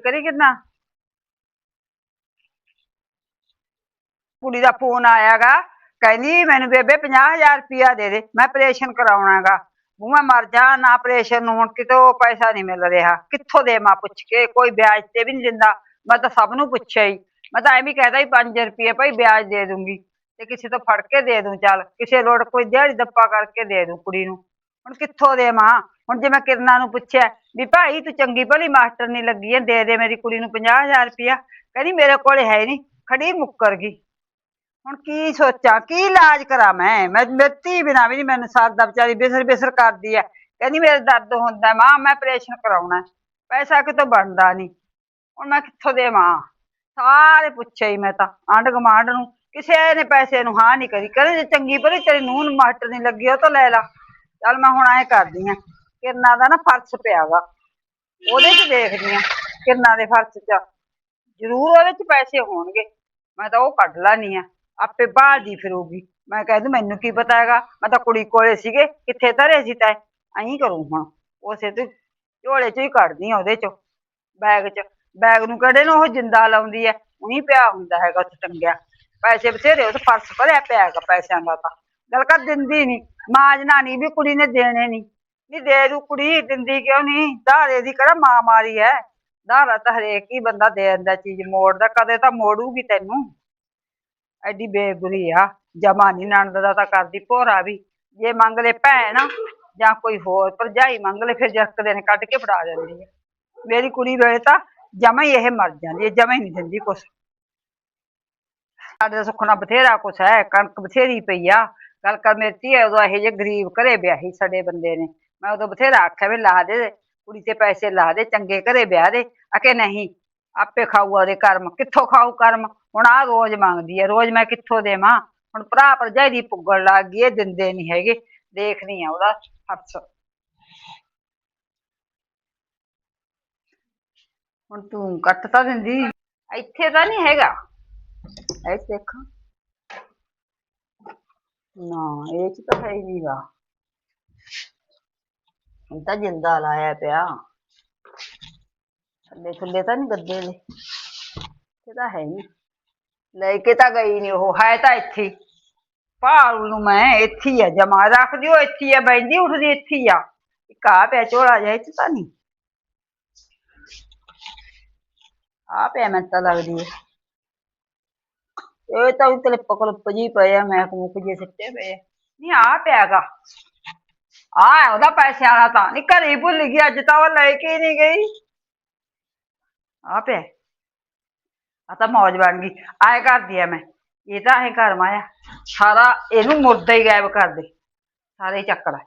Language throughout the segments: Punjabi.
ਕਰੀ ਕਿੰਨਾ ਕੁੜੀ ਦਾ ਫੋਨ ਆਇਆਗਾ, ਕਹਿੰਦੀ ਮੈਨੂੰ ਬੇਬੇ 50000 ਰੁਪਇਆ ਦੇ ਦੇ, ਮੈਂ ਆਪਰੇਸ਼ਨ ਕਰਾਉਣਾਗਾ। ਉਹ ਮੈਂ ਮਰ ਜਾ, ਨਾ ਆਪਰੇਸ਼ਨ ਨੂੰ ਹੁਣ ਕਿਤੋਂ ਪੈਸਾ ਨਹੀਂ ਮਿਲ ਰਿਹਾ। ਕਿੱਥੋਂ ਦੇਵਾਂ ਪੁੱਛ ਕੇ, ਕੋਈ ਵਿਆਜ ਤੇ ਵੀ ਨਹੀਂ ਦਿੰਦਾ। ਮੈਂ ਤਾਂ ਸਭ ਨੂੰ ਪੁੱਛਿਆ ਹੀ। ਮੈਂ ਤਾਂ ਐਵੇਂ ਕਹਦਾ ਹੀ 5 ਰੁਪਏ ਭਾਈ ਵਿਆਜ ਦੇ ਦੂੰਗੀ। ਤੇ ਕਿਸੇ ਤੋਂ ਫੜ ਕੇ ਦੇ ਦੂੰ ਚੱਲ। ਕਿਸੇ ਲੋੜ ਕੋਈ ਦਿਹਾੜੀ ਦੱਪਾ ਕਰਕੇ ਦੇ ਦੂੰ ਕੁੜੀ ਨੂੰ। ਹੁਣ ਕਿੱਥੋਂ ਦੇਵਾਂ ਹੁਣ ਜੇ ਮੈਂ ਕਿਰਨਾ ਨੂੰ ਪੁੱਛਿਆ ਵੀ ਭਾਈ ਤੂੰ ਚੰਗੀ ਭਲੀ ਮਾਸਟਰ ਨਹੀਂ ਲੱਗੀ ਐ, ਦੇ ਦੇ ਮੇਰੀ ਕੁੜੀ ਨੂੰ 50000 ਰੁਪਇਆ। ਕਹਿੰਦੀ ਮੇਰੇ ਕੋਲੇ ਹੈ ਨਹੀਂ ਖੜੀ ਮੁੱਕਰ ਗਈ। ਹੁਣ ਕੀ ਸੋਚਾਂ, ਕੀ ਇਲਾਜ ਕਰਾਂ ਮੈਂ? ਮੈਂ ਮੇਤੀ ਬਿਨਾ ਵੀ ਨਹੀਂ ਮੈਨੂੰ ਸਰਦਾ ਵਿਚਾਰੀ ਬਿਸਰ ਬਿਸਰ ਕਰਦੀ ਐ। ਕਹਿੰਦੀ ਮੇਰੇ ਦਰਦ ਹੁੰਦਾ, ਮਾਂ ਮੈਂ ਆਪਰੇਸ਼ਨ ਕਰਾਉਣਾ ਪੈਸਾ ਕਿਤੋਂ ਬਣਦਾ ਨਹੀਂ ਹੁਣ ਮੈਂ ਕਿੱਥੋਂ ਦੇਵਾਂ? ਸਾਰੇ ਪੁੱਛਿਆ ਹੀ ਮੈਂ ਤਾਂ, ਆਂਢ ਗੁਆਂਢ ਨੂੰ। ਕਿਸੇ ਨੇ ਪੈਸੇ ਨੂੰ ਹਾਂ ਨਹੀਂ ਕਰੀ। ਕਹਿੰਦੇ ਜੇ ਚੰਗੀ ਭਲੀ ਤੇਰੀ ਨੂੰਹ ਨੂੰ ਮਾਸਟਰ ਨਹੀਂ ਲੱਗੀ, ਉਹ ਤਾਂ ਲੈ ਲਾ। ਚੱਲ ਮੈਂ ਹੁਣ ਐਂ ਕਰਦੀ ਆ। ਕਿਰਨਾਂ ਦਾ ਨਾ ਫਰਸ਼ ਪਿਆ ਪਿਆਗਾ ਉਹਦੇ 'ਚ ਦੇਖਦੀ ਆ ਕਿਰਨਾਂ ਦੇ ਫਰਸ਼ 'ਚ। ਜ਼ਰੂਰ ਉਹਦੇ 'ਚ ਪੈਸੇ ਹੋਣਗੇ। ਮੈਂ ਤਾਂ ਉਹ ਕੱਢ ਲੈਣੀ ਆ। ਆਪੇ ਬਾਹਰਦੀ ਫਿਰੂਗੀ। ਮੈਂ ਕਹਿ ਦੂੰ ਮੈਨੂੰ ਕੀ ਪਤਾ ਹੈਗਾ? ਮੈਂ ਤਾਂ ਕੁੜੀ ਕੋਲੇ ਸੀਗੇ। ਕਿੱਥੇ ਧਰੇ ਸੀ ਤੈ? ਐਂ ਕਰੂੰ ਹੁਣ। ਉਸੇ ਤੇ ਝੋਲੇ 'ਚ ਹੀ ਕੱਢਦੀ ਆ ਉਹਦੇ 'ਚੋਂ। ਬੈਗ 'ਚ। ਬੈਗ ਨੂੰ ਕਿਹੜੇ ਨੂੰ ਉਹ ਜਿੰਦਾ ਲਾਉਂਦੀ ਐ? ਉਹੀ ਪਿਆ ਹੁੰਦਾ ਹੈਗਾ ਉੱਥੇ ਟੰਗਿਆ। ਪੈਸੇ ਬਥੇਰੇ ਉਹ ਫਰਸ਼ ਭਰਿਆ ਪਿਆ ਹੈਗਾ ਪੈਸਿਆਂ ਦਾ ਤਾਂ। ਗੱਲ ਕਰ ਦਿੰਦੀ ਨਹੀਂ ਮਾਂ ਜਨਾਨੀ ਵੀ ਕੁੜੀ ਨੇ ਦੇਣੇ ਨਹੀਂ ਨੀ ਦੇ ਦੂ ਕੁੜੀ, ਦਿੰਦੀ ਕਿਉਂ ਨਹੀਂ ਧਾਰੇ ਦੀ ਕਿਹੜਾ ਮਾਂ ਮਾਰੀ ਐ? ਧਾਰਾ ਤਾਂ ਹਰੇਕ ਹੀ ਬੰਦਾ ਦੇ ਦਿੰਦਾ ਚੀਜ਼ ਮੋੜਦਾ ਕਦੇ ਤਾਂ ਮੋੜੂਗੀ ਤੈਨੂੰ। ਐਡੀ ਬੇਗੁਰੀ ਆ, ਜਮਾ ਨੀ ਨਣਦ ਦਾ ਤਾਂ ਕਰਦੀ, ਭੋਰਾ ਵੀ। ਜੇ ਮੰਗ ਲੈ ਭੈਣ ਜਾਂ ਕੋਈ ਹੋਰ, ਭਰਜਾਈ ਮੰਗ ਲੈ, ਫਿਰ ਜਰਕਦੇ ਨੇ ਕੱਢ ਕੇ ਫੜਾ ਜਾਂਦੀ ਹੈ ਮੇਰੀ ਕੁੜੀ ਵੇਲੇ ਤਾਂ ਜਮਾ ਹੀ ਇਹ ਮਰ ਜਾਂਦੀ ਹੈ ਜਮਾ ਹੀ ਨਹੀਂ ਦਿੰਦੀ ਕੁਛ। ਸਾਡੇ ਤਾਂ ਸੁੱਖਣਾ ਬਥੇਰਾ ਕੁਛ ਹੈ ਕਣਕ ਬਥੇਰੀ ਪਈ ਆ। ਗੱਲ ਕਰ ਮੇਰੀ ਧੀ ਉਦੋਂ ਇਹੋ ਜਿਹੇ ਗਰੀਬ ਘਰੇ ਵਿਆਹੀ ਸਾਡੇ ਬੰਦੇ ਨੇ। ਮੈਂ ਉਦੋਂ ਬਥੇਰਾ ਆਖਿਆ ਵੀ ਲਾ ਦੇ, ਕੁੜੀ ਤੇ ਪੈਸੇ ਲਾ ਦੇ, ਚੰਗੇ ਘਰੇ ਵਿਆਹ ਦੇ। ਅਕੇ ਨਹੀਂ, ਆਪੇ ਖਾਊਗਾ ਉਹਦੇ ਕਰਮ। ਕਿੱਥੋਂ ਖਾਊ ਕਰਮ? ਹੁਣ ਆ ਰੋਜ਼ ਮੰਗਦੀ ਹੈ ਰੋਜ਼ ਮੈਂ ਕਿੱਥੋਂ ਦੇਵਾਂ? ਹੁਣ ਭਰਾ ਭਰਜਾਈ ਦੀ ਪੁੱਗਣ ਲੱਗ ਗਈ ਇਹ ਦਿੰਦੇ ਨਹੀਂ ਹੈਗੇ। ਦੇਖਦੀ ਆ ਉਹਦਾ ਹੱਥ। ਹੁਣ ਤੂੰ ਕੱਟ ਤਾਂ ਦਿੰਦੀ। ਇੱਥੇ ਤਾਂ ਨਹੀਂ ਹੈਗਾ। ਇਹ ਦੇਖ। ਨਾ, ਇਹ ਚ ਤਾਂ ਹੈ ਹੀ ਨਹੀਂਗਾ ਹੁਣ ਤਾਂ ਜਿੰਦਾ ਲਾਇਆ ਪਿਆ। ਥੱਲੇ ਥੱਲੇ ਤਾਂ ਨਹੀਂ ਗੱਦੇ ਦੇ ਇਹ ਤਾਂ ਹੈ ਨਹੀਂ। ਲੈ ਕੇ ਤਾਂ ਗਈ ਨਹੀਂ ਉਹ, ਹੈ ਤਾਂ ਇੱਥੇ ਭਾਲ ਨੂੰ ਮੈਂ, ਇੱਥੇ ਹੀ ਆ, ਜਮਾ ਰੱਖਦੀ ਉਹ ਇੱਥੇ ਆ ਬੈਂਦੀ ਉੱਠਦੀ, ਇੱਥੇ ਆ। ਇੱਕ ਆ ਪਿਆ ਝੋਲਾ ਜਿਹਾ ਇਹ ਚ ਤਾਂ ਨਹੀਂ। ਆ ਪਿਆ ਮੈਨੂੰ ਤਾਂ ਲੱਗਦੀ ਹੈ ਇਹ ਤਾਂ ਵੀ ਤੇਰੇ ਪਕਲ ਪਜੀ ਪਏ ਮੈਂ ਮੁੱਕ ਜੇ ਸਿੱਟੇ ਪਏ ਆ। ਨਹੀਂ, ਆ ਪਿਆਗਾ ਆ ਉਹਦਾ ਪੈਸੇ ਵਾਲਾ ਤਾਂ। ਨਹੀਂ ਘਰੇ ਹੀ ਭੁੱਲ ਗਈ, ਅੱਜ ਤਾਂ ਉਹ ਲੈ ਕੇ ਹੀ ਨਹੀਂ ਗਈ। ਆ ਪਿਆ। ਆ ਤਾਂ ਮੌਜ ਬਣ ਗਈ। ਆਏ ਕਰਦੀ ਆ ਮੈਂ। ਇਹ ਤਾਂ ਐ ਘਰ ਮਾਇਆ। ਸਾਰਾ ਇਹਨੂੰ ਮੁਰਦਾ ਹੀ ਗਾਇਬ ਕਰ ਦੇ। ਸਾਰੇ ਹੀ ਚੱਕ ਲੈ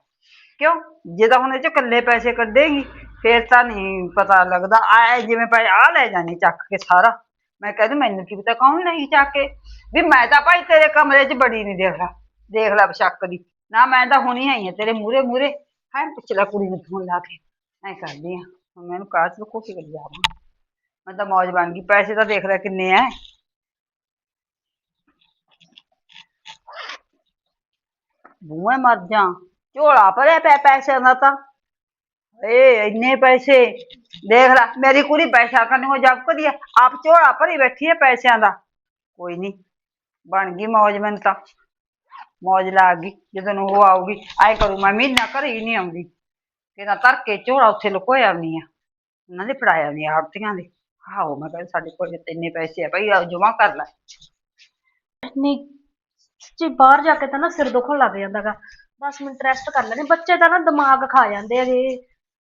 ਕਿਉਂ? ਜੇ ਤਾਂ ਹੁਣ ਇਹ ਚ ਇਕੱਲੇ ਪੈਸੇ ਕੱਢੇਗੀ, ਫੇਰ ਤਾਂ ਨਹੀਂ ਪਤਾ ਲੱਗਦਾ। ਆਏ ਜਿਵੇਂ ਪੈ ਆ ਲੈ ਜਾਣੀ ਚੱਕ ਕੇ ਸਾਰਾ। ਮੈਂ ਕਹਿੰਦੀ, ਮੈਨੂੰ ਕੀ ਪਤਾ ਕੌਣ ਨਹੀਂ ਚੱਕ ਕੇ। ਵੀ ਮੈਂ ਤਾਂ ਭਾਈ ਤੇਰੇ ਕਮਰੇ 'ਚ ਬੜੀ ਨਹੀਂ ਦੇਖ ਲਾ। ਦੇਖ ਲੈ ਬਸ਼ੱਕ ਦੀ। ਨਾ ਮੈਂ ਤਾਂ ਹੁਣੀ ਆਈ ਆ ਤੇਰੇ ਮੂਰੇ ਮੂਰੇ ਹਾਂ ਪੁੱਛ ਲੈ ਕੁੜੀ ਨੂੰ ਫੋਨ ਲਾ ਕੇ ਐ ਕਰਦੀ ਆ ਹੁਣ ਮੈਨੂੰ ਕਾਚ ਲੁਕੋ ਕੇ ਕਰੀ ਜਾਵਾਂ ਮੈਂ ਤਾਂ ਮੌਜ ਬਣ ਗਈ। ਪੈਸੇ ਤਾਂ ਦੇਖ ਲੈ ਕਿੰਨੇ ਐ। ਬੂਹੇ ਮਰ ਜਾ। ਝੋਲਾ ਭਰਿਆ ਪਿਆ ਪੈਸਿਆਂ ਦਾ ਤਾਂ। ਏ, ਇੰਨੇ ਪੈਸੇ। ਦੇਖ ਲੈ, ਮੇਰੀ ਕੁੜੀ ਪੈਸਾ ਕਰਨੀ ਜਪਕਦੀ ਆ। ਆਪ ਝੋਲਾ ਭਰੀ ਬੈਠੀ ਹੈ ਪੈਸਿਆਂ ਦਾ। ਕੋਈ ਨਹੀਂ ਬਣ ਗਈ ਮੌਜ ਮੈਨੂੰ ਤਾਂ। ਮੌਜ ਲੱਗ ਗਈ, ਜਦੋਂ ਉਹ ਆਊਗੀ, ਆਏ ਕਰੂ, ਮੈਂ ਮਹੀਨਾ ਘਰੇ ਹੀ ਨਹੀਂ ਆਉਂਦੀ। ਕਿਹਦਾ ਧਰ ਝੋਲਾ ਉੱਥੇ ਲੁਕੋਇਆ ਆਉਣੀ ਆ, ਉਹਨਾਂ ਦੇ ਫੜਾਇਆ ਆਉਣੀ ਆੜਤੀਆਂ ਦੇ। ਆਹੋ, ਮੈਂ ਕਹਿੰਦੀ ਸਾਡੇ ਕੋਲ ਇੰਨੇ ਪੈਸੇ ਆ, ਭਾਈ ਜਮਾ ਕਰ ਲੈ। ਨਹੀਂ ਸੱਚੀ ਬਾਹਰ ਜਾ ਕੇ ਤਾਂ ਨਾ ਸਿਰ ਦੁਖਣ ਲੱਗ ਜਾਂਦਾਗਾ 10 ਮਿੰਟ ਰੈਸਟ ਕਰ ਲੈਣੇ ਬੱਚੇ ਤਾਂ ਨਾ ਦਿਮਾਗ ਖਾ ਜਾਂਦੇ ਹੈਗੇ।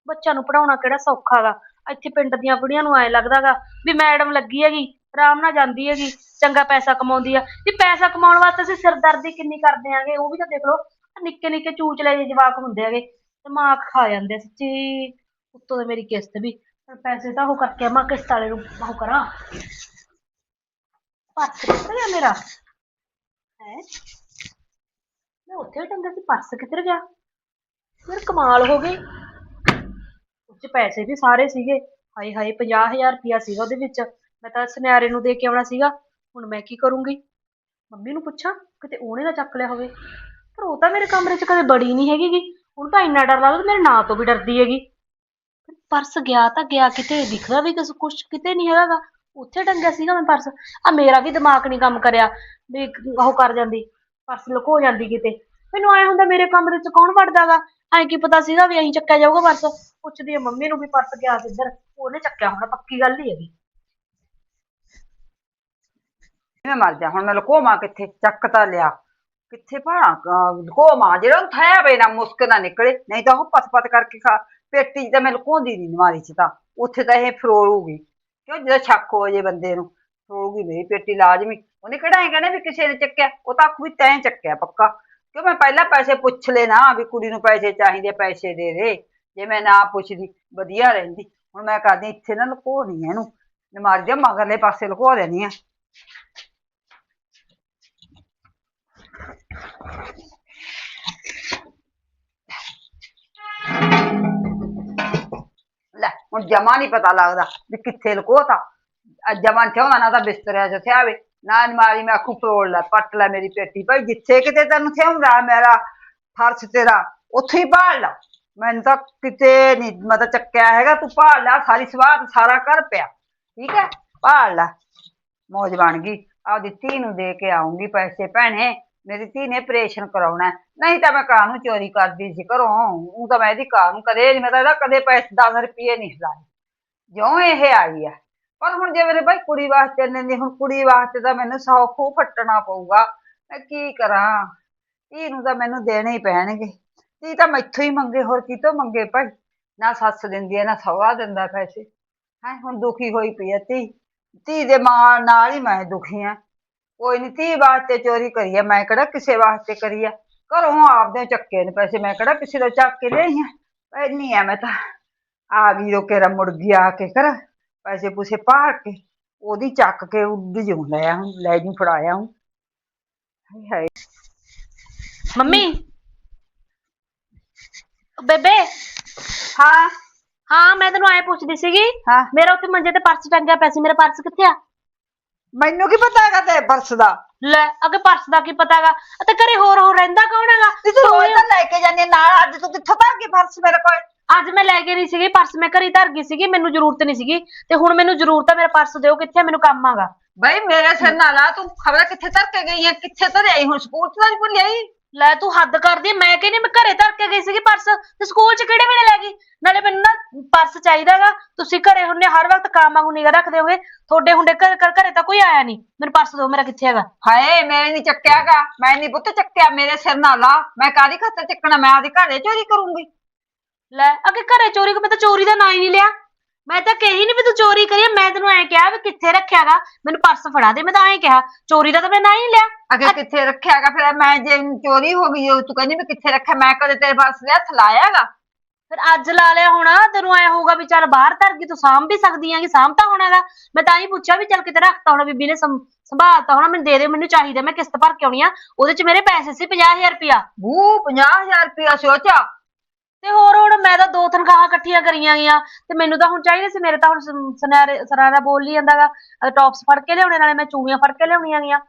ਬੱਚਿਆਂ ਨੂੰ ਪੜਾਉਣਾ ਕਿਹੜਾ ਸੌਖਾ ਗਾ। ਇੱਥੇ ਪਿੰਡ ਦੀਆਂ ਕੁੜੀਆਂ ਨੂੰ ਐ ਲੱਗਦਾਗਾ ਵੀ ਮੈਡਮ ਲੱਗੀ ਹੈਗੀ ਆਰਾਮ ਨਾਲ ਜਾਂਦੀ ਹੈਗੀ, ਚੰਗਾ ਪੈਸਾ ਕਮਾਉਂਦੀ ਆ। ਵੀ ਪੈਸਾ ਕਮਾਉਣ ਵਾਸਤੇ ਅਸੀਂ ਸਿਰਦਰਦੀ ਕਿੰਨੀ ਕਰਦੇ ਆਂਗੇ, ਉਹ ਵੀ ਤਾਂ ਦੇਖ ਲਓ, ਨਿੱਕੇ ਨਿੱਕੇ ਚੂਚਲੇ ਜਿਹੇ ਜਵਾਕ ਹੁੰਦੇ ਹੈਗੇ, ਦਿਮਾਗ ਖਾ ਜਾਂਦੇ ਆ ਸੱਚੀ। ਉੱਤੋਂ ਤੇ ਮੇਰੀ ਕਿਸ਼ਤ ਵੀ, ਪਰ ਪੈਸੇ ਤਾਂ ਉਹ ਕਰਕੇ ਮੈਂ ਕਿਸ਼ਤ ਵਾਲੇ ਨੂੰ ਉਹ ਕਰਾਂ। ਪਰਸ ਕਿੱਧਰ ਗਿਆ ਮੇਰਾ? ਹੈ? ਮੈਂ ਉੱਥੇ ਟੰਗਾ ਸੀ, ਪਰਸ ਕਿੱਧਰ ਗਿਆ? ਯਾਰ ਕਮਾਲ ਹੋ ਗਈ। ਉੱਚ ਪੈਸੇ ਵੀ ਸਾਰੇ ਸੀਗੇ, ਹਾਏ ਹਾਏ 50000 ਰੁਪਇਆ ਸੀਗਾ ਉਹਦੇ ਵਿੱਚ। ਮੈਂ ਤਾਂ ਸੁਨਿਆਰੇ ਨੂੰ ਦੇ ਕੇ ਆਉਣਾ ਸੀਗਾ, ਹੁਣ ਮੈਂ ਕੀ ਕਰੂੰਗੀ? ਮੰਮੀ ਨੂੰ ਪੁੱਛਾਂ, ਕਿਤੇ ਉਹਨੇ ਨਾ ਚੱਕ ਲਿਆ ਹੋਵੇ। ਪਰ ਉਹ ਤਾਂ ਮੇਰੇ ਕਮਰੇ 'ਚ ਕਦੇ ਬੜੀ ਨਹੀਂ ਹੈਗੀ ਗੀ। ਹੁਣ ਤਾਂ ਇੰਨਾ ਡਰ ਲੱਗਦਾ ਮੇਰੇ ਨਾਂ ਤੋਂ ਵੀ ਡਰਦੀ ਹੈਗੀ। ਪਰਸ ਗਿਆ ਤਾਂ ਗਿਆ ਕਿਤੇ, ਦਿਖਦਾ ਵੀ ਕਿਸ ਕੁਛ ਕਿਤੇ ਨਹੀਂ ਹੈਗਾ ਉੱਥੇ ਟੰਗਿਆ ਸੀਗਾ ਮੈਂ ਪਰਸ। ਆ ਮੇਰਾ ਵੀ ਦਿਮਾਗ ਨਹੀਂ ਕੰਮ ਕਰਿਆ ਵੀ ਉਹ ਕਰ ਜਾਂਦੀ, ਪਰਸ ਲੁਕੋ ਜਾਂਦੀ ਕਿਤੇ। ਮੈਨੂੰ ਐ ਹੁੰਦਾ ਮੇਰੇ ਕਮਰੇ 'ਚ ਕੌਣ ਵੜਦਾਗਾ ਐ ਕੀ ਪਤਾ ਸੀਗਾ ਵੀ ਅਸੀਂ ਚੱਕਿਆ ਜਾਊਗਾ ਪਰਸ। ਪੁੱਛਦੀ ਆ ਮੰਮੀ ਨੂੰ ਵੀ ਪਰਸ ਗਿਆ ਕਿੱਧਰ। ਉਹਨੇ ਚੱਕਿਆ ਹੋਣਾ, ਪੱਕੀ ਗੱਲ ਹੀ ਹੈਗੀ। ਮੈਂ ਮਰ ਜਾ, ਹੁਣ ਮੈਂ ਲਕੋਮਾ ਕਿੱਥੇ? ਚੱਕ ਤਾਂ ਲਿਆ। ਕਿੱਥੇ ਭਾਣਾ? ਲਕੋਮਾ ਜਿਹੜਾ ਨੂੰ ਥਾਇਆ ਬਈ ਨਾ, ਮੁਸਕ ਨਾ ਨਿਕਲੇ। ਨਹੀਂ ਤਾਂ ਉਹ ਪਤ ਪਤ ਕਰਕੇ ਖਾ, ਪੇਟੀ 'ਚ ਤਾਂ ਮੈਂ ਲਕੋਂਦੀ ਨਹੀਂ ਨਵਾਰੀ 'ਚ ਤਾਂ। ਉੱਥੇ ਤਾਂ ਇਹ ਫਰੋਲੂਗੀ। ਕਿਉਂ ਜਦੋਂ ਸ਼ੱਕ ਹੋ ਜੇ ਬੰਦੇ ਨੂੰ? ਫਰੋਲੂਗੀ ਮੇਰੀ ਪੇਟੀ ਲਾਜ਼ਮੀ। ਉਹਨੇ ਕਿਹੜਾ ਐ ਕਹਿੰਦੇ ਵੀ ਕਿਸੇ ਨੇ ਚੱਕਿਆ? ਉਹ ਤਾਂ ਆਖੂ ਵੀ ਤੈਂ ਚੱਕਿਆ ਪੱਕਾ। ਕਿਉਂ ਮੈਂ ਪਹਿਲਾਂ ਪੈਸੇ ਪੁੱਛ ਲੈ ਨਾ ਵੀ ਕੁੜੀ ਨੂੰ ਪੈਸੇ ਚਾਹੀਦੇ, ਪੈਸੇ ਦੇ ਦੇ। ਜੇ ਮੈਂ ਨਾ ਪੁੱਛਦੀ, ਵਧੀਆ ਰਹਿੰਦੀ। ਹੁਣ ਮੈਂ ਕਰਦੀ, ਇੱਥੇ ਨਾ ਲਕੋ ਨਹੀਂ ਇਹਨੂੰ। ਨਮਾਰੀ ਦੇ ਮਗਰਲੇ ਪਾਸੇ ਲਕੋ ਦੇਣੀ ਆ। ਲੈ, ਹੁਣ ਜਮਾ ਨਹੀਂ ਪਤਾ ਲੱਗਦਾ ਵੀ ਕਿੱਥੇ ਲਕੋਤਾ। ਜਮਾ ਥਿਆਉਣਾ ਨਾ ਤਾਂ ਬਿਸਤਰਿਆਂ 'ਚ ਥਿਆਵੇ ਨਾ ਅਲਮਾਰੀ ਮੈਂ ਆਖੂ ਫਰੋਲ ਲੈ, ਪੱਟ ਲੈ ਮੇਰੀ ਪੇਟੀ। ਭਾਈ ਜਿੱਥੇ ਕਿਤੇ ਤੈਨੂੰ ਥਿਆਉਂਦਾ ਮੇਰਾ ਫਰਸ਼ ਤੇਰਾ, ਉੱਥੇ ਹੀ ਭਾਲ ਲਾ। ਮੈਨੂੰ ਤਾਂ ਕਿਤੇ ਨਹੀਂ ਮਤਲਬ ਚੱਕਿਆ ਹੈਗਾ, ਤੂੰ ਭਾਲ ਲਾ, ਸਾਰੀ ਸਵਾਹ ਸਾਰਾ ਕਰ ਪਿਆ। ਠੀਕ ਹੈ? ਭਾਲ ਲੈ। ਮੌਜ ਬਣ ਗਈ। ਆ ਧੀ ਨੂੰ ਦੇ ਕੇ ਆਉਂਗੀ ਪੈਸੇ ਭੈਣੇ। ਮੇਰੀ ਧੀ ਨੇ ਆਪਰੇਸ਼ਨ ਕਰਾਉਣਾ ਨਹੀਂ ਤਾਂ ਮੈਂ ਕਾਹਨੂੰ ਚੋਰੀ ਕਰਦੀ ਸੀ ਘਰੋਂ। ਉਹ ਤਾਂ ਮੈਂ ਇਹਦੀ ਕਾਹਨੂੰ ਕਦੇ ਨਹੀਂ, ਮੈਂ ਤਾਂ ਇਹਦਾ ਕਦੇ ਪੈਸੇ 10 ਰੁਪਏ ਨਹੀਂ ਲਾਏ ਜਿਉਂ ਇਹ ਆਈ ਆ। ਪਰ ਹੁਣ ਜੇ ਮੇਰੇ ਭਾਈ ਕੁੜੀ ਵਾਸਤੇ ਲੈਂਦੀ ਹੁਣ ਕੁੜੀ ਵਾਸਤੇ ਤਾਂ ਮੈਨੂੰ ਸੌ ਖੂਹ ਫੱਟਣਾ ਪਊਗਾ। ਮੈਂ ਕੀ ਕਰਾਂ? ਧੀ ਨੂੰ ਤਾਂ ਮੈਨੂੰ ਦੇਣੇ ਹੀ ਪੈਣਗੇ। ਧੀ ਤਾਂ ਮੈਥੋਂ ਹੀ ਮੰਗੇ, ਹੋਰ ਕਿਤੋਂ ਮੰਗੇ ਭਾਈ? ਨਾ ਸੱਸ ਦਿੰਦੀ ਹੈ, ਨਾ ਸਹੁਰਾ ਦਿੰਦਾ ਪੈਸੇ। ਹੈ, ਹੁਣ ਦੁਖੀ ਹੋਈ ਪਈ ਹੈ ਧੀ। ਧੀ ਦੇ ਮਾਂ ਨਾਲ ਹੀ ਮੈਂ ਦੁਖੀ ਹਾਂ। ਕੋਈ ਨਹੀਂ ਧੀ ਵਾਸਤੇ ਚੋਰੀ ਕਰੀ ਆ ਮੈਂ ਕਿਹੜਾ ਕਿਸੇ ਵਾਸਤੇ ਕਰੀ ਆ? ਘਰੋਂ ਆਪਦੇ ਚੱਕੇ ਨੇ ਪੈਸੇ ਮੈਂ ਕਿਹੜਾ ਕਿਸੇ ਤੋਂ ਚੱਕ ਕੇ ਲਈ ਆ? ਇੰਨੀ ਆ ਮੈਂ ਤਾਂ ਆ ਗਈ ਰੋਕੇ ਰ ਮੁੜ ਗਈ ਆ ਕੇ ਕਰ ਪੈਸੇ ਪੂਸੇ ਪਾੜ ਕੇ ਉਹਦੀ ਚੱਕ ਕੇ ਉੱਡ ਜੂ ਲੈ ਹੁਣ ਲੈ ਜੂ ਫੜਾਇਆ ਹੂੰ ਹਾਏ ਹਾਏ। ਮੰਮੀ। ਬੇਬੇ। ਹਾਂ। ਹਾਂ ਮੈਂ ਤੈਨੂੰ ਐ ਪੁੱਛਦੀ ਸੀਗੀ ਹਾਂ। ਮੇਰਾ ਉੱਥੇ ਮੰਜੇ ਤੇ ਪਰਸ ਟੰਗਿਆ ਪਿਆ ਸੀ ਮੇਰਾ ਪਰਸ ਕਿੱਥੇ ਆ? ਮੈਨੂੰ ਕੀ ਪਤਾ ਹੈਗਾ ਤੇ ਪਰਸ ਦਾ? ਲੈ ਅੱਗੇ ਪਰਸ ਦਾ ਕੀ ਪਤਾਗਾ? ਅਤੇ ਘਰੇ ਹੋਰ ਹੋਰ ਰਹਿੰਦਾ ਕੌਣ ਹੈਗਾ? ਤੇ ਤੂੰ ਰੋਜ਼ ਤਾਂ ਲੈ ਕੇ ਜਾਂਦੀ ਨਾਲ ਅੱਜ ਤੂੰ ਕਿੱਥੋਂ ਧਰ ਗਈ ਪਰਸ ਮੇਰੇ ਕੋਲ? ਅੱਜ ਮੈਂ ਲੈ ਕੇ ਨਹੀਂ ਸੀਗੀ ਪਰਸ ਮੈਂ ਘਰੇ ਧਰ ਗਈ ਸੀਗੀ ਮੈਨੂੰ ਜ਼ਰੂਰਤ ਨਹੀਂ ਸੀਗੀ। ਤੇ ਹੁਣ ਮੈਨੂੰ ਜ਼ਰੂਰਤ ਆ ਮੇਰਾ ਪਰਸ ਦਿਓ ਕਿੱਥੇ ਆ? ਮੈਨੂੰ ਕੰਮ ਆਗਾ। ਬਈ ਮੇਰੇ ਸਿਰ ਨਾਲ ਆ ਤੂੰ ਖਬਰ ਕਿੱਥੇ ਧਰ ਕੇ ਗਈ ਹੈ ਕਿੱਥੇ ਧਰ ਆਈ ਹੁਣ ਸਕੂਲ ਚ ਤਾਂ ਨਹੀਂ ਭੁੱਲ ਆਈ ਲੈ ਤੂੰ ਹੱਦ ਕਰਦੀ ਮੈਂ ਕਹਿੰਦੀ ਮੈਂ ਘਰੇ ਧਰ ਕੇ ਗਈ ਸੀਗੀ ਪਰਸ ਤੇ ਸਕੂਲ 'ਚ ਕਿਹੜੇ ਵੇਲੇ ਲੈ ਗਈ? ਨਾਲੇ ਮੈਨੂੰ ਨਾ ਪਰਸ ਚਾਹੀਦਾਗਾ। ਤੁਸੀਂ ਘਰੇ ਹੁੰਦੇ ਹਰ ਵਕਤ ਕੰਮ ਵਾਂਗੂ ਨਿਗਾ ਰੱਖਦੇ ਹੋਗੇ। ਤੁਹਾਡੇ ਹੁੰਦੇ ਘਰ ਘਰ- ਘਰੇ ਤਾਂ ਕੋਈ ਆਇਆ ਨਹੀਂ। ਮੈਨੂੰ ਪਰਸ ਦਿਓ ਮੇਰਾ ਕਿੱਥੇ ਹੈਗਾ? ਹਾਏ ਮੈਂ ਨਹੀਂ ਚੱਕਿਆਗਾ। ਮੈਂ ਨਹੀਂ ਪੁੱਤ ਚੱਕਿਆ। ਮੇਰੇ ਸਿਰ ਨਾਲ ਆ ਮੈਂ ਕਾਦੀ ਖਾਤਰ ਚੱਕਣਾ? ਮੈਂ ਆਦੀ ਘਰੇ ਚੋਰੀ ਕਰੂੰਗੀ। ਲੈ ਅੱਗੇ ਘਰੇ ਚੋਰੀ ਕੋ ਮੈਂ ਤਾਂ ਚੋਰੀ ਦਾ ਨਾਂ ਹੀ ਨਹੀਂ ਲਿਆ। ਮੈਂ ਤਾਂ ਕਹੀ ਨਹੀਂ ਵੀ ਤੂੰ ਚੋਰੀ ਕਰੀ। ਆ, ਮੈਂ ਤੈਨੂੰ ਐਂ ਕਿਹਾ ਵੀ ਕਿੱਥੇ ਰੱਖਿਆਗਾ। ਮੈਨੂੰ ਪਰਸ ਫੜਾ ਦੇ। ਮੈਂ ਤਾਂ ਐਂ ਕਿਹਾ ਚੋਰੀ ਦਾ ਤਾਂ ਮੈਂ ਨਾਂ ਹੀ ਨਹੀਂ ਲਿਆ। ਅਗੇ ਕਿੱਥੇ ਰੱਖਿਆਗਾ? ਫਿਰ ਮੈਂ ਜੇ ਚੋਰੀ ਹੋ ਗਈ ਉਹ ਤੂੰ ਕਹਿੰਦੀ ਮੈਂ ਕਿੱਥੇ ਰੱਖਿਆ? ਮੈਂ ਕਦੇ ਤੇਰੇ ਪਾਸ ਦੇ ਹੱਥ ਲਾਇਆਗਾ? ਫਿਰ ਅੱਜ ਲਾ ਲਿਆ ਹੋਣਾ ਤੈਨੂੰ ਐ ਹੋਊਗਾ ਵੀ ਚੱਲ ਬਾਹਰ ਧਰ ਗਈ ਤੂੰ ਸਾਂਭ ਵੀ ਸਕਦੀ ਆਂ ਕਿ ਸਾਂਭਤਾ ਹੋਣਾਗਾ ਮੈਂ ਤਾਂ ਹੀ ਪੁੱਛਿਆ ਵੀ ਚੱਲ ਕਿਤੇ ਰੱਖਤਾ ਹੋਣਾ ਬੀਬੀ ਨੇ ਸੰਭ- ਸੰਭਾਲਤਾ ਹੋਣਾ ਮੈਨੂੰ ਦੇ ਦੇ ਮੈਨੂੰ ਚਾਹੀਦਾ ਮੈਂ ਕਿਸ਼ਤ ਭਰ ਕੇ ਆਉਣੀ ਆ। ਉਹਦੇ ਚ ਮੇਰੇ ਪੈਸੇ ਸੀ 50000 ਰੁਪਇਆ। ਬੂ 50000 ਰੁਪਇਆ ਸੋਚਾ ਤੇ ਹੋਰ ਹੁਣ ਮੈਂ ਤਾਂ ਦੋ ਤਨਖਾਹਾਂ ਇਕੱਠੀਆਂ ਕਰੀਆਂ ਗਈਆਂ ਤੇ ਮੈਨੂੰ ਤਾਂ ਹੁਣ ਚਾਹੀਦੇ ਸੀ ਮੇਰੇ ਤਾਂ ਹੁਣ ਸ- ਸੁਨਿਆਰੇ ਸਰਾਰਾ ਬੋਲ ਹੀ ਜਾਂਦਾਗਾ ਟੌਪਸ ਫੜ ਕੇ ਲਿਆਉਣੇ ਨਾਲੇ ਮੈਂ ਚੂੜੀਆਂ ਫੜ ਕੇ ਲਿਆਉਣੀਆਂ ਗਈਆਂ।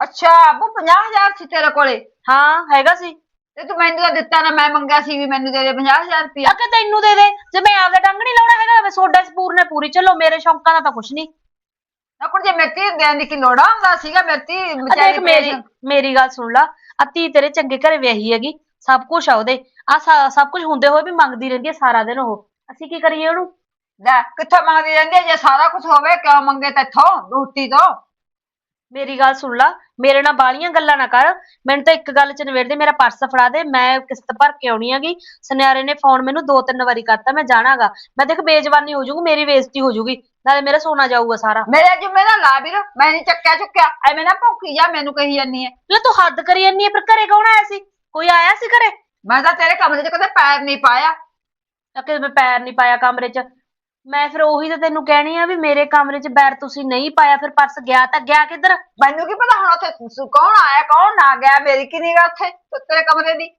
ਅੱਛਾ ਬੂ 50000 ਸੀ ਤੇਰੇ ਕੋਲੇ? ਹਾਂ ਹੈਗਾ ਸੀ। ਤੇ ਤੂੰ ਮੈਨੂੰ ਤਾਂ ਦਿੱਤਾ ਨਾ ਮੈਂ ਮੰਗਿਆ ਸੀ ਵੀ ਮੈਨੂੰ ਦੇ ਦੇ 50000 ਰੁਪਇਆ। ਆ ਕਿ ਤੈਨੂੰ ਦੇ ਦੇ। ਜੇ ਮੈਂ ਆਪਦਾ ਡੰਗ ਨਹੀਂ ਲਾਉਣਾ ਹੈਗਾ ਮੈਂ ਸੋਡਾ ਸਪੂਰ ਨੇ ਪੂਰੀ। ਚੱਲੋ ਮੇਰੇ ਸ਼ੌਂਕਾਂ ਦਾ ਤਾਂ ਕੁਛ ਨਹੀਂ। ਨਾ ਕੁੜ ਜੇ ਮੇਰੀ ਦੇਣ ਦੀ ਕੀ ਲੋੜਾ ਹੁੰਦਾ ਸੀਗਾ ਮੇਰੀ ਆ ਵਿਚਾਰੀ ਦੇਖ ਮੇਰੀ ਮੇਰੀ ਗੱਲ ਸੁਣ ਲਾ। ਆ ਧੀ ਤੇਰੇ ਚੰਗੇ ਘਰੇ ਵਿਆਹੀ ਹੈਗੀ। ਸਭ ਕੁਝ ਆ ਉਹਦੇ। ਆ ਸਭ ਕੁਝ ਹੁੰਦੇ ਹੋਏ ਵੀ ਮੰਗਦੀ ਰਹਿੰਦੀ ਹੈ ਸਾਰਾ ਦਿਨ ਉਹ। ਅਸੀਂ ਕੀ ਕਰੀਏ ਉਹਨੂੰ? ਲੈ ਕਿੱਥੋਂ ਮੰਗਦੀ ਰਹਿੰਦੀ ਆ? ਜੇ ਸਾਰਾ ਕੁਝ ਹੋਵੇ ਕਿਉਂ ਮੰਗੇ ਤੇਥੋਂ? ਰੋਟੀ ਤੋਂ? ਮੇਰੀ ਗੱਲ ਸੁਣ ਲਾ ਮੇਰੇ ਨਾਲ ਬਾਲੀਆਂ ਗੱਲਾਂ ਨਾ ਕਰ। ਮੈਨੂੰ ਤਾਂ ਇੱਕ ਗੱਲ ਚ ਨਵੇੜ ਦੇ ਮੇਰਾ ਪਰਸ ਫੜਾ ਦੇ ਮੈਂ ਕਿਸ਼ਤ ਭਰ ਕੇ ਆਉਣੀ ਹੈਗੀ। ਸੁਨਿਆਰੇ ਨੇ ਫੋਨ ਮੈਨੂੰ ਦੋ ਤਿੰਨ ਵਾਰੀ ਕਰਤਾ ਮੈਂ ਜਾਣਾਗਾ। ਮੈਂ ਦੇਖ ਬੇਜਵਾਨੀ ਹੋ ਜਾਊਗੀ ਮੇਰੀ ਬੇਇੱਜ਼ਤੀ ਹੋ ਜਾਊਗੀ। ਨਾਲੇ ਮੇਰਾ ਸੋਨਾ ਜਾਊਗਾ ਸਾਰਾ। ਮੇਰੇ ਜੁਮੇ ਨਾ ਲਾ ਵੀਰ ਮੈਂ ਨਹੀਂ ਚੱਕਿਆ ਚੁੱਕਿਆ। ਐਵੇਂ ਨਾ ਭੌਂਕੀ ਜਾ ਮੈਨੂੰ ਕਹੀ ਜਾਨੀ ਐ। ਲੈ ਤੂੰ ਹੱਦ ਕਰੀ ਜਾਂਦੀ ਹੈ ਪਰ ਘਰੇ ਕੌਣ ਆਇਆ ਸੀ? ਕੋਈ ਆਇਆ ਸੀ ਘਰੇ? ਮੈਂ ਤਾਂ ਤੇਰੇ ਕਮਰੇ 'ਚ ਕਦੇ ਪੈਰ ਨਹੀਂ ਪਾਇਆ। ਕਿ ਮੈਂ ਪੈਰ ਨਹੀਂ ਪਾਇਆ ਕਮਰੇ 'ਚ। ਮੈਂ ਫਿਰ ਉਹੀ ਤਾਂ ਤੈਨੂੰ ਕਹਿਣੀ ਆ ਵੀ ਮੇਰੇ ਕਮਰੇ 'ਚ ਪੈਰ ਤੁਸੀਂ ਨਹੀਂ ਪਾਇਆ ਫਿਰ ਪਰਸ ਗਿਆ ਤਾਂ ਗਿਆ ਕਿੱਧਰ? ਮੈਨੂੰ ਕੀ ਪਤਾ ਹੁਣ ਉੱਥੇ ਸ- ਕੌਣ ਆਇਆ ਕੌਣ ਨਾ ਗਿਆ ਮੇਰੀ ਕੀ ਨਿਗਾ ਉੱਥੇ ਤੇਰੇ ਕਮਰੇ ਦੀ?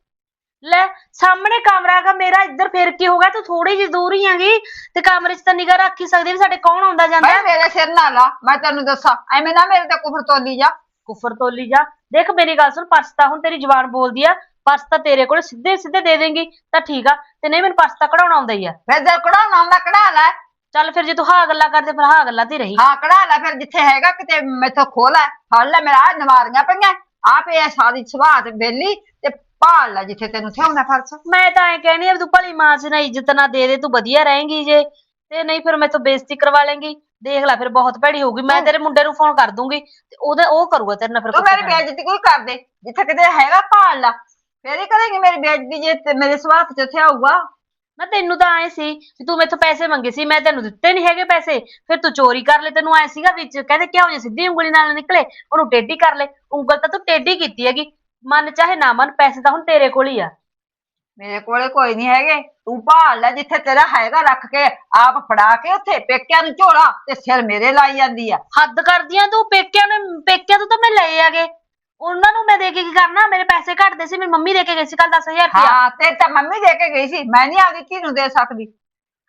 ਲੈ ਸਾਹਮਣੇ ਕਮਰਾ ਹੈਗਾ ਮੇਰਾ ਇੱਧਰ ਫਿਰ ਕੀ ਹੋ ਗਿਆ? ਤੂੰ ਥੋੜੀ ਜਿਹੀ ਦੂਰ ਹੀ ਹੈਗੀ ਤੇ ਕਮਰੇ 'ਚ ਤਾਂ ਨਿਗਾਹ ਰੱਖ ਹੀ ਸਕਦੀ ਵੀ ਸਾਡੇ ਕੌਣ ਆਉਂਦਾ ਜਾਂਦਾ। ਬਈ ਮੇਰੇ ਸਿਰ ਨਾ ਲਾ ਮੈਂ ਤੈਨੂੰ ਦੱਸਾਂ ਐਵੇਂ ਨਾ ਮੇਰੇ ਤੇ ਕੁਫਰ ਤੋਲੀ ਜਾ। ਕੁਫਰ ਤੋਲੀ ਜਾ। ਦੇਖ ਮੇਰੀ ਗੱਲ ਸੁਣ ਪਰਸ ਤਾਂ ਹੁਣ ਤੇਰੀ ਜ਼ੁਬਾਨ ਬੋਲਦੀ ਆ ਪਰਸ ਤਾਂ ਤੇਰੇ ਕੋਲ ਸਿੱਧੇ ਸਿੱਧੇ ਦੇ ਦੇਂਗੀ ਤਾਂ ਠੀਕ ਆ। ਤੇ ਨਹੀਂ ਮੈਨੂੰ ਪਰਸ ਤਾਂ ਕਢਾਉਣਾ ਆਉਂਦਾ ਹੀ ਆ। ਫਿਰ ਜੇ ਕਢਾਉਣਾ ਆਉਂਦਾ ਕਢਾ ਲੈ। ਚੱਲ ਫਿਰ ਜੇ ਤੂੰ ਹਾਂ ਗੱਲਾਂ ਕਰਦੇ ਫਿਰ ਹਾਂ ਗੱਲਾਂ ਤੇ ਰਹੀ। ਹਾਂ ਕਢਾ ਲੈ ਫਿਰ ਜਿੱਥੇ ਹੈਗਾ ਕਿਤੇ ਮੈਥੋਂ ਖੋਲ ਲੈ ਫੜ ਲੈ ਮੇਰਾ ਆਹ ਨਵਾਰੀਆਂ ਪਈਆਂ। ਆਪ ਇਹ ਸਾਰੀ ਸੁਭਾਅ ਤੇ ਬੇਲੀ ਤੇ ਭਾਲ ਲੈ ਜਿੱਥੇ ਤੈਨੂੰ ਥਿਆਉਣਾ ਫਰਸ ਮੈਂ ਤਾਂ ਐ ਕਹਿਣੀ ਆ ਵੀ ਤੂੰ ਭਲੀ ਮਾਂ ਚ ਨਾ ਇੱਜ਼ਤ ਨਾ ਦੇ ਦੇ ਤੂੰ ਵਧੀਆ ਰਹੇਂਗੀ ਜੇ। ਤੇ ਨਹੀਂ ਫਿਰ ਮੈਥੋਂ ਬੇਇੱਜ਼ਤੀ ਕਰਵਾ ਲੇਂਗੀ। ਦੇਖ ਲੈ ਫਿਰ ਬਹੁਤ ਭੈੜੀ ਹੋਊਗੀ ਮੈਂ ਤੇਰੇ ਮੁੰਡੇ ਨੂੰ ਫੋਨ ਕਰ ਦੂੰਗੀ। ਤੇ ਉਹਦਾ ਉਹ ਕਰੂਗਾ ਤੇਰੇ ਨਾਲ ਫਿਰ ਤੂੰ ਮੇਰੀ ਖਾਣੀ। ਬੇਇੱਜ਼ਤੀ ਕੋਈ ਕਰ ਦੇ। ਜਿੱਥੇ ਕਿਤੇ ਹੈਗਾ ਭਾਲ ਲਾ। ਫੇਰ ਹੀ ਕਰੇਗੀ ਮੇਰੀ ਬੇਇੱਜ਼ਤੀ ਜੇ ਤੇ ਮੇਰੇ ਸੁਭਾਅ ਤੇ ਥਿਆਊਗਾ ਨਾ ਤੈਨੂੰ ਤਾਂ ਐ ਸੀ ਵੀ ਤੂੰ ਮੈਥੋਂ ਪੈਸੇ ਮੰਗੇ ਸੀ ਮੈਂ ਤੈਨੂੰ ਦਿੱਤੇ ਨਹੀਂ ਹੈਗੇ ਪੈਸੇ। ਫਿਰ ਤੂੰ ਚੋਰੀ ਕਰ ਲੈ ਤੈਨੂੰ ਐ ਸੀਗਾ ਵਿੱਚ। ਕਹਿੰਦੇ ਕਿਉਂ ਜੇ ਸਿੱਧੀ ਉਂਗਲੀ ਨਾਲ ਨਿਕਲੇ ਉਹਨੂੰ ਟੇਢੀ ਕਰ ਲੈ। ਉਂਗਲ ਤਾਂ ਤੂੰ ਟੇਢੀ ਕੀਤੀ ਹੈਗੀ। ਮਨ ਚਾਹੇ ਨਾ ਮਨ ਪੈਸੇ ਤਾਂ ਹੁਣ ਤੇਰੇ ਕੋਲ ਹੀ ਆ। ਮੇਰੇ ਕੋਲੇ ਕੋਈ ਨਹੀਂ ਹੈਗੇ। ਤੂੰ ਭਾਲ ਲੈ ਜਿੱਥੇ ਤੇਰਾ ਹੈਗਾ ਰੱਖ ਕੇ ਆਪ ਫੜਾ ਕੇ ਉੱਥੇ ਪੇਕਿਆਂ ਨੂੰ ਝੋਲਾ ਤੇ ਸਿਰ ਮੇਰੇ ਲਾਈ ਜਾਂਦੀ ਆ। ਹੱਦ ਕਰਦੀਆਂ ਤੂੰ ਪੇਕਿਆਂ ਨੂੰ ਪੇਕਿਆਂ ਤੋਂ ਤਾਂ ਮੈਂ ਲਏ ਆਗੇ ਉਹਨਾਂ ਨੂੰ ਮੈਂ ਦੇ ਕੇ ਕੀ ਕਰਨਾ? ਮੇਰੇ ਪੈਸੇ ਘੱਟਦੇ ਸੀ ਮੇਰੀ ਮੰਮੀ ਦੇ ਕੇ ਗਈ ਸੀ ਕੱਲ 10000 ਰੁਪਇਆ। ਹਾਂ ਤੇ ਤਾਂ ਮੰਮੀ ਦੇ ਕੇ ਗਈ ਸੀ। ਮੈਂ ਨਹੀਂ ਆਪਦੀ ਧੀ ਨੂੰ ਦੇ ਸਕਦੀ।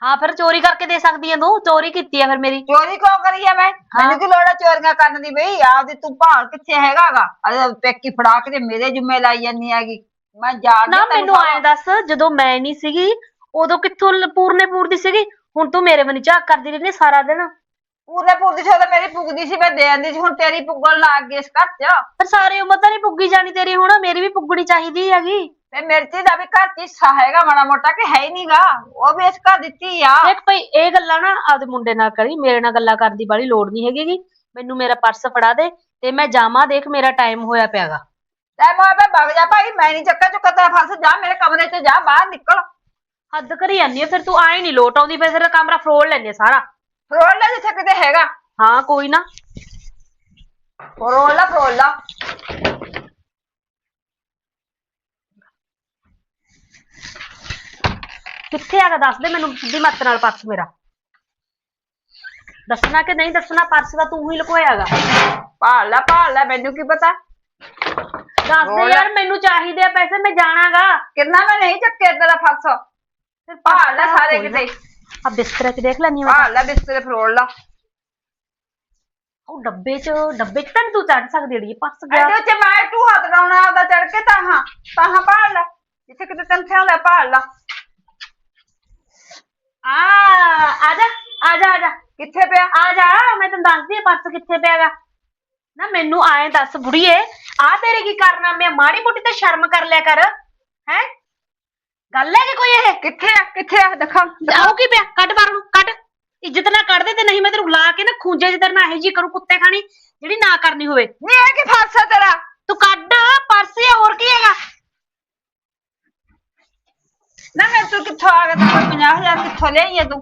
ਹਾਂ ਫਿਰ ਚੋਰੀ ਕਰਕੇ ਦੇ ਸਕਦੀ ਐ ਤੂੰ? ਚੋਰੀ ਕੀਤੀ ਆ ਫਿਰ ਮੇਰੀ। ਚੋਰੀ ਕਿਉਂ ਕਰੀ ਆ ਮੈਂ? ਮੈਨੂੰ ਕੀ ਲੋੜ ਆ ਚੋਰੀਆਂ ਕਰਨ ਦੀ ਬਈ? ਆਪਦੀ ਤੂੰ ਭਾਲ ਕਿੱਥੇ ਹੈਗਾਗਾ? ਅਰੇ ਪੇਕੀ ਫੜਾ ਕੇ ਤੇ ਮੇਰੇ ਜੁੰਮੇ ਲਾਈ ਜਾਂਦੀ ਹੈਗੀ। ਮੈਂ ਜਾਣ ਨਾ ਮੈਨੂੰ ਐਂ ਦੱਸ ਜਦੋਂ ਮੈਂ ਨਹੀਂ ਸੀਗੀ ਉਦੋਂ ਕਿੱਥੋਂ ਪੂਰਨੇ ਪੂਰਦੀ ਸੀਗੀ? ਹੁਣ ਤੂੰ ਮੇਰੇ ਵੱਲ ਝਾਕ ਕਰਦੀ ਰਹਿੰਦੀ ਸਾਰਾ ਦਿਨ। ਪੂਰੇ ਪੁੱਗਦੀ ਸੀ ਤਾਂ ਮੇਰੀ ਪੁੱਗਦੀ ਸੀ ਮੈਂ ਦੇ ਆਂਦੀ ਸੀ ਹੁਣ ਤੇਰੀ ਪੁੱਗਣ ਲੱਗ ਗਈ ਇਸ ਘਰ 'ਚ। ਪਰ ਸਾਰੀ ਉਮਰ ਤਾਂ ਨਹੀਂ ਪੁੱਗੀ ਜਾਣੀ ਤੇਰੀ ਹੁਣ ਮੇਰੀ ਵੀ ਪੁੱਗਣੀ ਚਾਹੀਦੀ ਹੈਗੀ। ਤੇ ਮਿਰਚੀ ਦਾ ਵੀ ਘਰ 'ਚ ਹਿੱਸਾ ਹੈਗਾ ਮਾੜਾ ਮੋਟਾ ਕਿ ਹੈ ਹੀ ਨਹੀਂਗਾ ਉਹ ਵੀ ਇਸ ਘਰ ਦਿੱਤੀ ਆ। ਦੇਖ ਭਈ ਇਹ ਗੱਲਾਂ ਨਾ ਆਪਦੇ ਮੁੰਡੇ ਨਾਲ ਕਰੀ ਮੇਰੇ ਨਾਲ ਗੱਲਾਂ ਕਰਨ ਦੀ ਬਾਲੀ ਲੋੜ ਨਹੀਂ ਹੈਗੀ ਗੀ। ਮੈਨੂੰ ਮੇਰਾ ਪਰਸ ਫੜਾ ਦੇ ਤੇ ਮੈਂ ਜਾਵਾਂ ਦੇਖ ਮੇਰਾ ਟਾਈਮ ਹੋਇਆ ਪਿਆਗਾ। ਤੈ ਮੈਂ ਆਪੇ ਵਗ ਜਾ ਭਾਈ ਮੈਂ ਨਹੀਂ ਚੱਕਾ ਚੁੱਕਾ ਤੇਰਾ ਫਰਸ ਜਾ ਮੇਰੇ ਕਮਰੇ 'ਚ ਜਾ ਬਾਹਰ ਨਿਕਲ। ਹੱਦ ਕਰੀ ਜਾਂਦੀ ਆ ਫਿਰ ਤੂੰ ਆਏ ਨਹੀਂ ਲੋਟ ਆਉਂਦੀ ਫਿਰ ਤੇਰਾ ਕਮਰਾ ਫਰੋਲ ਲੈਂਦੇ ਸਾਰਾ। ਫਰੋਲ ਲੈ ਜਿੱਥੇ ਕਿਤੇ ਹੈਗਾ। ਹਾਂ ਕੋਈ ਨਾ। ਫਰੋਲ ਲਾ ਫਰੋਲ ਲਾ ਕਿੱਥੇ ਹੈਗਾ ਦੱਸ ਦੇ ਮੈਨੂੰ ਸਿੱਧੀ ਮੱਤ ਨਾਲ ਪਰਸ ਮੇਰਾ। ਦੱਸਣਾ ਕਿ ਨਹੀਂ ਦੱਸਣਾ? ਪਰਸ ਦਾ ਤੂੰ ਹੀ ਲੁਕੋਇਆਗਾ ਭਾਲ ਲੈ ਭਾਲ ਲੈ ਮੈਨੂੰ ਕੀ ਪਤਾ? ਦੱਸ ਦੇ ਹੋਰ? ਯਾਰ ਮੈਨੂੰ ਚਾਹੀਦੇ ਆ ਪੈਸੇ ਮੈਂ ਜਾਣਾਗਾ ਕਿੰਨਾ ਮੈਂ ਨਹੀਂ ਚੱਕਿਆ ਤੇਰਾ ਫਰਸ ਫਿਰ ਭਾਲ ਲੈ ਸਾਰੇ ਕੋਈ ਨਾ। ਕਿਤੇ। ਆ ਬਿਸਤਰੇ 'ਚ ਦੇਖ ਲੈਣੀ ਭਾਲ ਲੈ ਬਿਸਤਰੇ ਫਰੋਲ ਲਾ। ਉਹ ਡੱਬੇ 'ਚ ਡੱਬੇ 'ਚ ਤਾਂ ਨੀ ਤੂੰ ਚੜ ਸਕਦੀ ਅੜੀ ਪਰਸ ਗਿਆ। ਇਹਦੇ ਉੱਤੇ ਮੈਂ ਤੂੰ ਹੱਥ ਲਾਉਣਾ ਆਪਦਾ ਚੜ ਕੇ ਤਾਂ ਹਾਂ ਤਾਂ ਹਾਂ ਭਾਲ ਲੈ। ਜਿੱਥੇ ਕਿਤੇ ਤੈਨੂੰ ਥਿਆ ਲੈ ਭਾਲ ਲਾ। ਆ ਆ ਜਾ ਆ ਜਾ ਆ ਜਾ। ਕਿੱਥੇ ਪਿਆ? ਆ ਜਾ ਮੈਂ ਤੈਨੂੰ ਦੱਸਦੀ ਆ ਪਰਸ ਕਿੱਥੇ ਪਿਆਗਾ। ਨਾ ਮੈਨੂੰ ਆਏ ਦੱਸ ਬੁੜੀਏ ਆ ਤੇਰੇ ਕੀ ਕਰਨਾ? ਮੈਂ ਮਾੜੀ ਮੋਟੀ ਤਾਂ ਸ਼ਰਮ ਕਰ ਲਿਆ ਕਰ ਹੈ? ਗੱਲ ਹੈ ਕਿ ਕੋਈ ਇਹ? ਕਿੱਥੇ ਆ? ਕਿੱਥੇ ਆ? ਦਿਖਾ ਆਉ ਕੀ ਪਿਆ? ਕੱਢ ਬਾਹਰ ਨੂੰ ਕੱਢ। ਇੱਜ਼ਤ ਨਾ ਕੱਢ ਦੇ ਤੇ ਨਹੀਂ ਮੈਂ ਤੈਨੂੰ ਲਾ ਕੇ ਨਾ ਖੂੰਜੇ ਤੇਰੇ ਨਾਲ ਇਹੋ ਜੀ ਕਰੂੰ ਕੁੱਤੇ ਖਾਣੀ ਜਿਹੜੀ ਨਾ ਕਰਨੀ ਹੋਵੇ। ਨਹੀਂ ਇਹ ਕੀ ਫਰਸ ਆ ਤੇਰਾ? ਤੂੰ ਕੱਢ ਪਰਸ ਜਾਂ ਹੋਰ ਕੀ ਹੈਗਾ? ਨਾ ਮੈਂ ਤੂੰ ਕਿੱਥੋਂ ਆ ਗਿਆ? ਤੂੰ 50000 ਕਿੱਥੋਂ ਲਈ ਆ ਤੂੰ?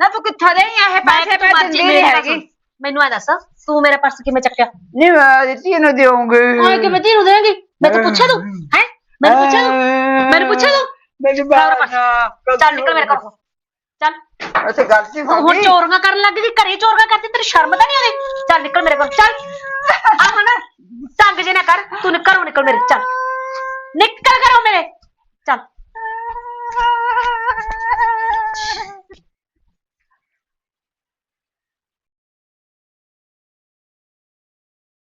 ਨਾ ਤੂੰ ਕਿੱਥੋਂ ਲਈ ਆ? ਇਹ ਪੈਸੇ ਪੈ ਦਿੰਦੀ ਨਹੀਂ ਹੈਗੀ। ਮੈਨੂੰ ਐ ਦੱਸ ਤੂੰ ਮੇਰਾ ਪਰਸ ਕਿਵੇਂ ਚੱਕਿਆ? ਨਹੀਂ ਮੈਂ ਦਿੱਤੀ ਨੂੰ ਦੇਵਾਂਗੀ ਓਏ ਕਿਵੇਂ ਧੀ ਨੂੰ ਦੇਂਗੀ ਮੈਂ ਤਾਂ ਪੁੱਛਿਆ ਤੂੰ ਹੈ? ਮੈਨੂੰ ਪੁੱਛਿਆ ਤੂੰ ਮੈਨੂੰ ਪੁੱਛਿਆ ਤੂੰ ਮੈਨੂੰ ਬਾਹਰ ਪਰਸ ਚੱਲ ਨਿਕਲ ਮੇਰੇ ਘਰੋਂ ਚੱਲ ਉੱਥੇ ਗਲਤੀ ਹੋ ਹੁਣ ਗਈ ਚੋਰੀਆਂ ਕਰਨ ਲੱਗ ਗਈ ਘਰੇ ਚੋਰੀਆਂ ਕਰਦੀ ਤੇਰੀ ਸ਼ਰਮ ਤਾਂ ਨਹੀਂ ਆਉਂਦੀ ਚੱਲ ਨਿਕਲ ਮੇਰੇ ਘਰੋਂ ਚੱਲ ਆ ਹੁਣ ਤੰਗ ਜੇ ਨਾ ਕਰ ਤੂੰ ਨਿਕਲ ਘਰੋਂ ਨਿਕਲ ਮੇਰੇ ਚੱਲ ਨਿਕਲ ਘਰੋਂ ਮੇਰੇ